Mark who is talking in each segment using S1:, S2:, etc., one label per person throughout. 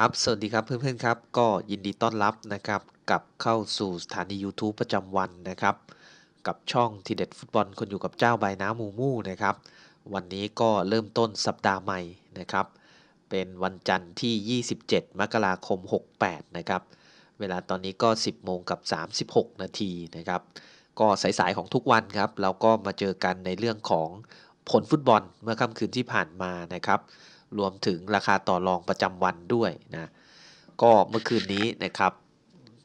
S1: ครับ สวัสดีครับเพื่อนๆครับ ก็ยินดีต้อนรับนะครับกับเข้าสู่สถานี YouTube ประจำวันนะครับ กับช่องทีเด็ดฟุตบอลคนอยู่กับเจ้าใบน้ำมูมูนะครับ วันนี้ก็เริ่มต้นสัปดาห์ใหม่นะครับ เป็นวันจันทร์ที่ 27 มกราคม 68 นะครับ เวลาตอนนี้ก็ 10 โมงกับ 36 นาทีนะครับ ก็สายๆของทุกวันครับ เราก็มาเจอกันในเรื่องของผลฟุตบอลเมื่อค่ำคืนที่ผ่านมานะครับ รวมถึงราคาต่อรองประจำวันด้วยนะก็เมื่อคืนนี้นะครับ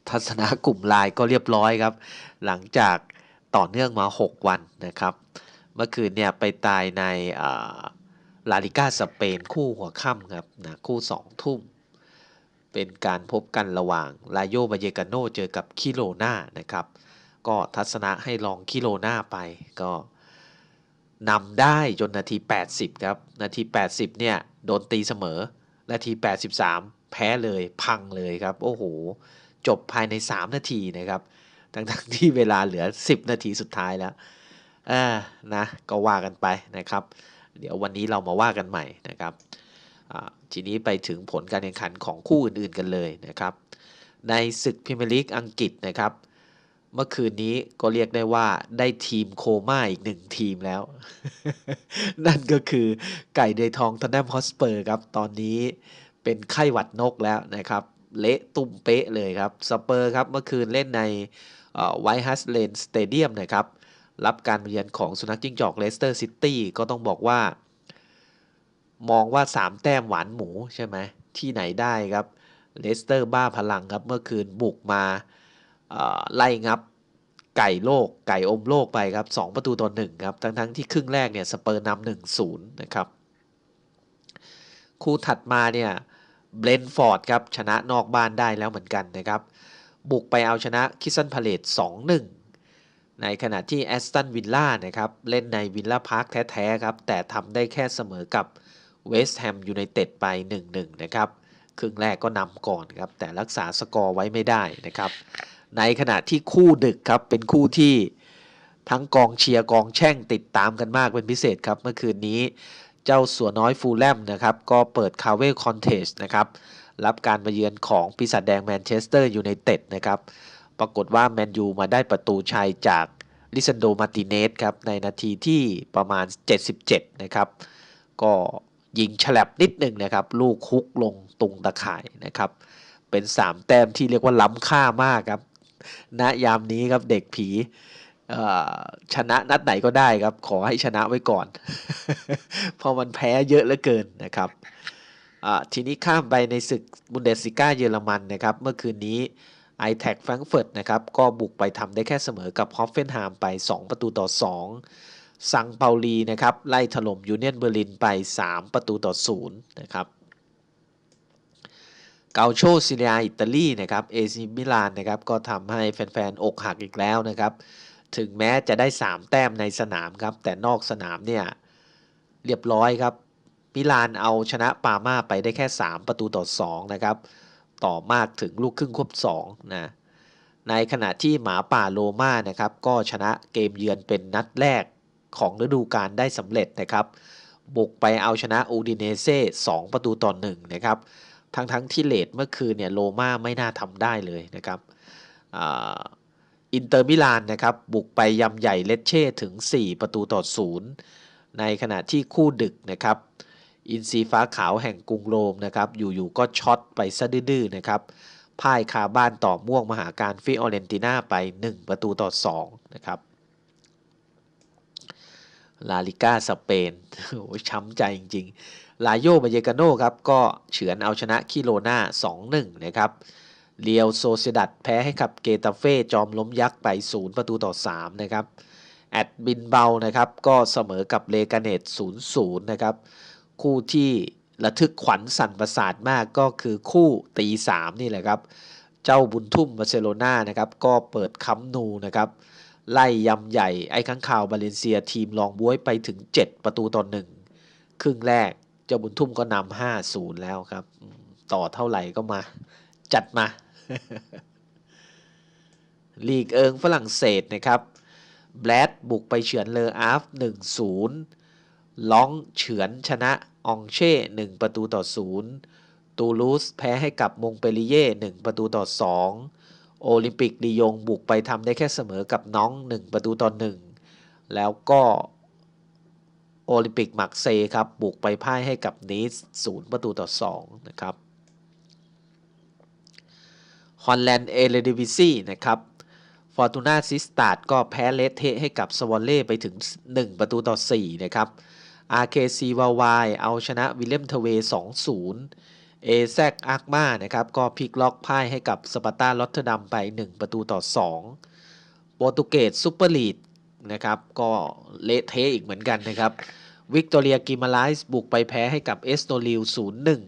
S1: ทัศนะกลุ่มไลน์ก็เรียบร้อยครับ หลังจากต่อเนื่องมา 6 วันนะครับ เมื่อคืนเนี่ยไปตายในลาลิก้าสเปนคู่หัวค่ำครับนะคู่ 2 ทุ่ม เป็นการพบกันระหว่างลาโยบาเยกาโนเจอกับคิโลนานะครับ ก็ทัศนะให้ลองคิโลนาไปก็ นำได้จนนาที 80 ครับ นาที 80 เนี่ย โดนตีเสมอ นาที 83 แพ้เลยพังเลยครับ โอ้โห จบภายใน 3 นาทีนะครับทั้งทที่เวลาเหลือ 10 นาทีสุดท้ายแล้วอ่านะ ก็ว่ากันไปนะครับ เดี๋ยววันนี้เรามาว่ากันใหม่นะครับทีนี้ไปถึงผลการแข่งขันของคู่อื่นๆกันเลยนะครับ ในศึกพรีเมียร์ลีกอังกฤษนะครับ เมื่อคืนนี้ก็เรียกได้ว่าได้ทีมโคม่าอีกหนึ่งทีมแล้ว นั่นก็คือไก่เดทองทันแนมฮอสเปอร์ครับ ตอนนี้เป็นไข้หวัดนกแล้วนะครับ เละตุ้มเป๊ะเลยครับ สเปอร์ครับเมื่อคืนเล่นในไวท์ฮัสเลนสเตเดียมนะครับ รับการเยือนของสุนัขจิ้งจอกเลสเตอร์ซิตี้ก็ต้องบอกว่า มองว่า 3 แต้มหวานหมูใช่ไหมที่ไหนได้ครับเลสเตอร์บ้าพลังครับเมื่อคืนบุกมา ไล่งับไก่โลกไก่อมโลกไปครับ2ประตูต่อ1ครับทั้งทั้งที่ครึ่งแรกเนี่ยสเปอร์นำหนึ่งศูนย์นะครับ คู่ถัดมาเนี่ยเบรนฟอร์ดครับชนะนอกบ้านได้แล้วเหมือนกันนะครับ บุกไปเอาชนะคิสันพาเลต2-1ในขณะที่แอสตันวิลล่านะครับเล่นในวิลล่าพาร์คแท้ๆครับแต่ทำได้แค่เสมอกับเวสต์แฮมยูไนเต็ดไป 1-1 นะครับ ครึ่งแรกก็นำก่อนครับ แต่รักษาสกอร์ไว้ไม่ได้นะครับ ในขณะที่คู่ดึกครับเป็นคู่ที่ทั้งกองเชียร์กองแช่งติดตามกันมากเป็นพิเศษครับ เมื่อคืนนี้เจ้าสัวน้อยฟูลแลมนะครับ ก็เปิดคาเวคอนเทสนะครับ รับการมาเยือนของปีศาจแดงแมนเชสเตอร์ยูไนเต็ดนะครับ ปรากฏว่าแมนยูมาได้ประตูชัยจากลิซันโดมาติเนสครับ ในนาทีที่ประมาณ 77 นะครับ ก็ยิงฉลับนิดหนึ่งนะครับ ลูกคุกลงตุงตะข่ายนะครับ เป็น 3 แต้มที่เรียกว่าล้ำค่ามากครับ ณยามนี้ครับเด็กผีชนะนัดไหนก็ได้ครับ ขอให้ชนะไว้ก่อน เพราะมันแพ้เยอะเหลือเกินนะครับทีนี้ข้ามไปในศึกบุนเดสซิก้าเยอรมันนะครับ เมื่อคืนนี้ไอแท็กแฟรงเฟิร์ตนะครับก็บุกไปทำได้แค่เสมอกับฮอฟเฟนไฮม์ไป 2 ประตูต่อ 2 ซังเปาลีนะครับไล่ถล่มยูเนียนเบอร์ลินไป 3 ประตูต่อ0นะครับ เกาโชซิเลียอิตาลีนะครับเอซิมิลานนะครับก็ทำให้แฟนๆ อกหักอีกแล้วนะครับ ถึงแม้จะได้ 3 แต้มในสนามครับ แต่นอกสนามเนี่ยเรียบร้อยครับมิลานเอาชนะปาม่าไปได้แค่ 3 ประตูต่อ 2 นะครับ ต่อมากถึงลูกครึ่งควบ2นะในขณะที่หมาป่าโลมานะครับก็ชนะเกมเยือนเป็นนัดแรกของฤดูกาลได้สำเร็จนะครับ บุกไปเอาชนะอูดิเนเซ่2ประตูต่อ1นะครับ ทั้งทั้งที่เลดเมื่อคืนเนี่ยโลมาไม่น่าทำได้เลยนะครับอินเตอร์มิลานนะครับบุกไปยำใหญ่เลเช่ถึง 4 ประตูต่อศูนย์ในขณะที่คู่ดึกนะครับอินซีฟ้าขาวแห่งกรุงโรมนะครับอยู่ๆก็ช็อตไปซะดื้อๆนะครับพ่ายคาบ้านต่อม่วงมหาการฟิออเรนติน่าไป 1 ประตูต่อ2นะครับลาลิก้าสเปนโอ้ช้ำใจจริง ลาโยบาเยกาโนครับก็เฉือนเอาชนะคิโลนา2-1 นะครับเรียวโซเซดัตแพ้ให้กับเกตาเฟ่จอมล้มยักษ์ไป 0 ประตูต่อ 3 นะครับ แอดบินเบานะครับ ก็เสมอกับเลกาเนต0-0 นะครับ คู่ที่ระทึกขวัญสั่นประสาทมากก็คือคู่ตี 3 นี่แหละครับ เจ้าบุญทุ่มบาร์เซโลนานะครับ ก็เปิดคัมนูนะครับ ไล่ยำใหญ่ไอ้ข้างข่าวบาเลนเซียทีมรองบ้วยไปถึง 7 ประตูต่อ 1 ครึ่งแรก จ้าบุญทุ่มก็นำห้าศูนย์แล้วครับ ต่อเท่าไหร่ก็มา จัดมา ลีกเอิงฝรั่งเศสนะครับแบลดบุกไปเฉือนเลออาฟหนึ่งศูนย์ล้องเฉือนชนะองเช่หนึ่งประตูต่อศูนย์ตูลูสแพ้ให้กับมงเปรีเย่1ประตูต่อ2โอลิมปิกลียงบุกไปทำได้แค่เสมอกับน้อง1ประตูต่อ1แล้วก็ โอลิมปิกมักเซครับ บุกไปพ่ายให้กับนีส0ประตูต่อ2นะครับฮอลแลนด์เอเลดิวิซีนะครับฟอร์ตูนาซิสตาดก็แพ้เลสเทให้กับสวอลเล่ไปถึง 1 ประตูต่อ 4 นะครับ RKC วาวายเอาชนะวิลเลียมทเว2-0 เอแซกอาร์กมานะครับ ก็พลิกล็อกพ่ายให้กับสปาร์ตาลอตเทอร์ดัมไป 1 ประตูต่อ 2 โปรตุเกสซูเปอร์ลีดนะครับ ก็เละเทะอีกเหมือนกันนะครับ วิกตอเรียกิมาไลส์บุกไปแพ้ให้กับเอสโนลิว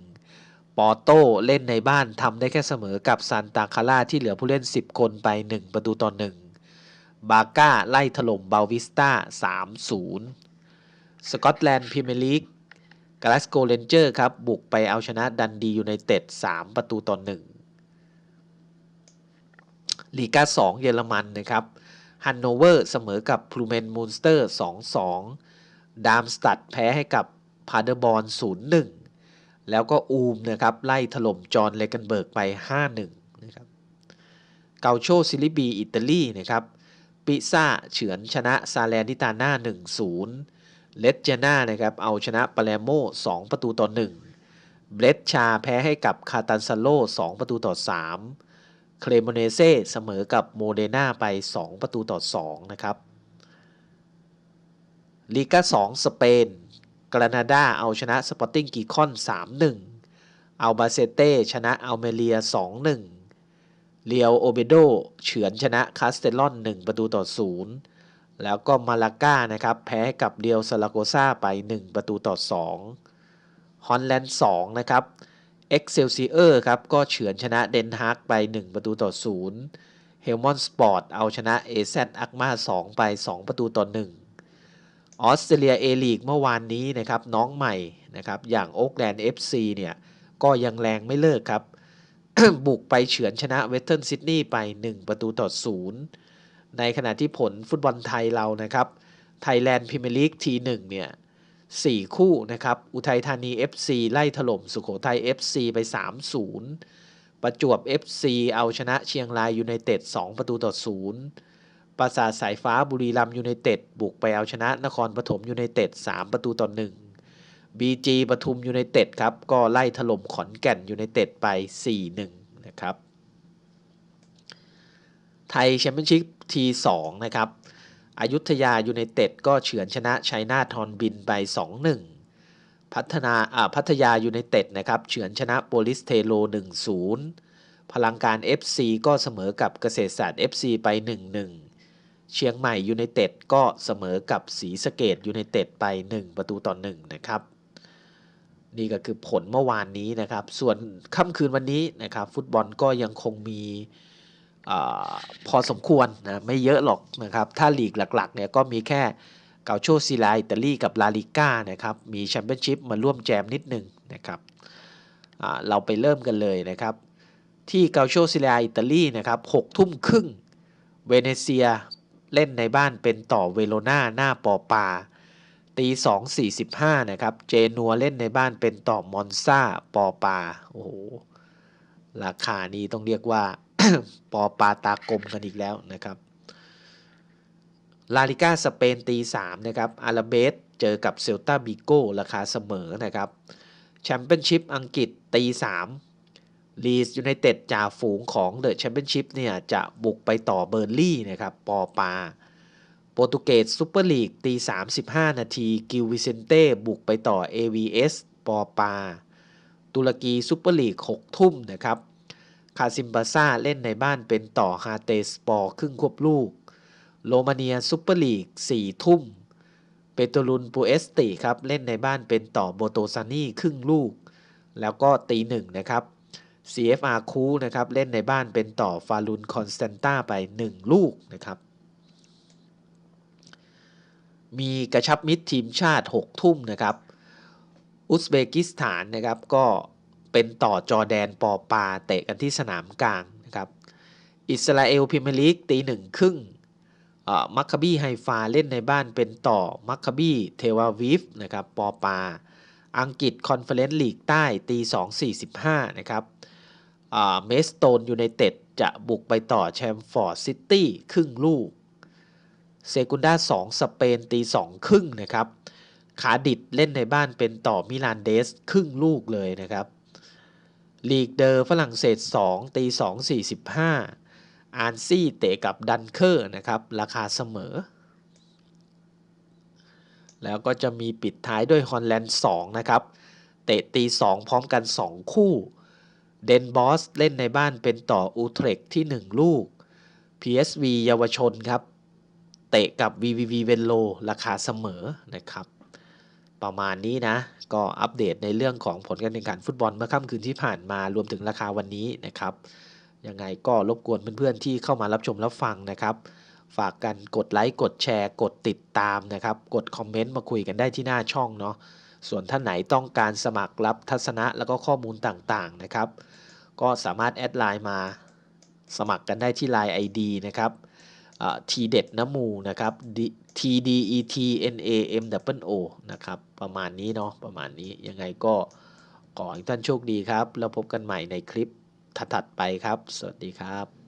S1: 0-1 ปอโต้เล่นในบ้านทำได้แค่เสมอกับซานตาคาร่าที่เหลือผู้เล่น 10 คนไป 1 ประตูต่อ 1 บาก้าไล่ถล่มบาวิสตา3-0 สกอตแลนด์พรีเมียร์ลีกกลาสโกเรนเจอร์ครับบุกไปเอาชนะดันดียูไนเต็ด3ประตูต่อ 1 ลีกา2 เยอรมันนะครับฮันโนเวอร์เสมอกับพลูเมนมูนสเตอร์ 2-2 ดามสตัดแพ้ให้กับพาเดอร์บอล0-1 แล้วก็อูมนะครับไล่ถล่มจอห์นเลกันเบิร์กไป 5-1 นะครับ เกาโชซิลิบีอิตาลีนะครับปิซ่าเฉือนชนะซาแลนดิตาน่า 1-0 เลสเจน่านะครับเอาชนะปาเลโม 2 ประตูต่อ 1 เบรดชาแพ้ให้กับคาตันซาโล 2 ประตูต่อ 3 เครโมเนเซ่เสมอกับโมเดนาไป 2 ประตูต่อ 2 นะครับ ลีกา2สเปนกรานาดาเอาชนะสปอร์ติ้งกีคอน 3-1 อัลบาเซเต้ชนะอัลเมเลีย 2-1 เรียวโอเบโดเฉือนชนะคาสเตลอน1 ประตูต่อ 0 แล้วก็มาลาก้านะครับแพ้กับเรียวซาลาโกซาไป 1 ประตูต่อ 2 ฮอลแลนด์2นะครับเอ็กเซลซีเออร์ครับก็เฉือนชนะเดนฮาร์กไป 1 ประตูต่อ 0 เฮลมอนสปอร์ตเอาชนะเอเซอักมา2ไป 2 ประตูต่อ 1 ออสเตรเลียเอลีกเมื่อวานนี้นะครับน้องใหม่นะครับอย่างโอ๊กแลนด์ FC เนี่ยก็ยังแรงไม่เลิกครับ บุกไปเฉือนชนะเวสเทิร์นซิดนีย์ไป 1 ประตูต่อ0ในขณะที่ผลฟุตบอลไทยเรานะครับไทยแลนด์พรีเมียร์ลีกทีหนึ่งเนี่ย4คู่นะครับ อุทัยธานี FC ไล่ถล่มสุโขทัย FC ไป 3-0 ประจวบ FC เอาชนะเชียงรายยูไนเต็ด2ประตูต่อ 0 ปราสาทสายฟ้าบุรีรัมย์ยูไนเต็ดบุกไปเอาชนะนครปฐมยูไนเต็ด3ประตูต่อ1 BG ปทุมยูไนเต็ดครับก็ไล่ถล่มขอนแก่นยูไนเต็ดไป 4-1 นะครับ ไทยแชมเปี้ยนชิพที2นะครับอายุทยายูไนเต็ดก็เฉือนชนะชัยนาทอนบินไป 2-1 พัฒนาอ่าพัทยายูไนเต็ดนะครับเฉือนชนะโปลิสเทโล 1-0 พลังการ FC ก็เสมอกับเกษตรศาสตร์ FC ไป 1-1 เชียงใหม่ยูไนเต็ดก็เสมอกับศรีสะเกดยูไนเต็ดไป 1 ประตูต่อ1นะครับ นี่ก็คือผลเมื่อวานนี้นะครับ ส่วนค่ำคืนวันนี้นะครับ ฟุตบอลก็ยังคงมีอพอสมควรนะไม่เยอะหรอกนะครับ ถ้าลีกหลักๆเนี่ยก็มีแค่เกาโชซีลาอิตาลีกับลาลิก้านะครับ มีแชมเปี้ยนชิพมาร่วมแจมนิดนึงนะครับเราไปเริ่มกันเลยนะครับ ที่เกาโชซิลาอิตาลีนะครับ6ทุ่มครึ่งเวเนเซีย เล่นในบ้านเป็นต่อเวโรนาหน้าปอปา ตี2 45นะครับเจนัวเล่นในบ้านเป็นต่อมอนซาปอปาโอ้โหราคานี้ต้องเรียกว่า ปอปาตากลมกันอีกแล้วนะครับลาลิก้าสเปนตี3นะครับอาราเบสเจอกับเซลตาบิโก้ราคาเสมอนะครับแชมเปี้ยนชิพอังกฤษตี3 ลีสยูไนเต็ดจ่าฝูงของเดอะแชมเปี้ยนชิพเนี่ยจะบุกไปต่อเบอร์ลี่นะครับปอปา โปรตุเกสซูเปอร์ลีกตี 35 นาทีกิลวิเซนเต้บุกไปต่อ AVS ปอปา ตุรกีซูเปอร์ลีก 6 ทุ่มนะครับ คาซิมบาซ่าเล่นในบ้านเป็นต่อฮาเตสปอร์ครึ่งควบลูก โรมาเนียซูเปอร์ลีก 4 ทุ่ม เปโตรุนปูเอสติครับเล่นในบ้านเป็นต่อโบโตซานีครึ่งลูก แล้วก็ตีหนึ่งนะครับ CFR คูนะครับเล่นในบ้านเป็นต่อฟาลุนคอนสแตนตาไป 1 ลูกนะครับ มีกระชับมิตรทีมชาติ 6 ทุ่มนะครับ อุซเบกิสถานนะครับก็เป็นต่อจอแดนปอปาเตะกันที่สนามกลางนะครับ อิสราเอลพรีเมลีกตีหนึ่งครึ่งมัคคาบีไฮฟาเล่นในบ้านเป็นต่อมัคคาบีเทวาวิฟนะครับปอปา อังกฤษคอนเฟอเรนซ์ลีกใต้ตี2.45นะครับ เมสโตนยูไนเต็ดจะบุกไปต่อแชมฟอร์ดซิตี้ครึ่งลูก เซกุนด้า2สเปนตี2ครึ่งนะครับ ขาดิดเล่นในบ้านเป็นต่อมิลานเดสครึ่งลูกเลยนะครับ ลีกเดอร์ฝรั่งเศส2ตี2 45 อาร์ซี่เตะกับดันเคอร์นะครับ ราคาเสมอ แล้วก็จะมีปิดท้ายด้วยฮอลแลนด์2นะครับ เตะตี 2 พร้อมกัน 2 คู่ เดนบอสเล่นในบ้านเป็นต่ออูเทรกที่ 1 ลูก PSV เยาวชนครับ เตะกับ VVV เวนโลราคาเสมอนะครับ ประมาณนี้นะ ก็อัปเดตในเรื่องของผลการแข่งขันฟุตบอลเมื่อค่ำคืนที่ผ่านมารวมถึงราคาวันนี้นะครับ ยังไงก็รบกวนเพื่อนๆที่เข้ามารับชมรับฟังนะครับ ฝากกันกดไลค์กดแชร์ กดติดตามนะครับ กดคอมเมนต์มาคุยกันได้ที่หน้าช่องเนาะส่วนท่านไหนต้องการสมัครรับทัศนะแล้วก็ข้อมูลต่างๆนะครับ ก็สามารถแอดไลน์มาสมัครกันได้ที่ Line ID นะครับทีเด็ดน้ำมูนะครับ T D E T N A M W O นะครับ ประมาณนี้เนาะประมาณนี้ยังไงก็ขอให้ท่านโชคดีครับ แล้วพบกันใหม่ในคลิปถัดๆไปครับ สวัสดีครับ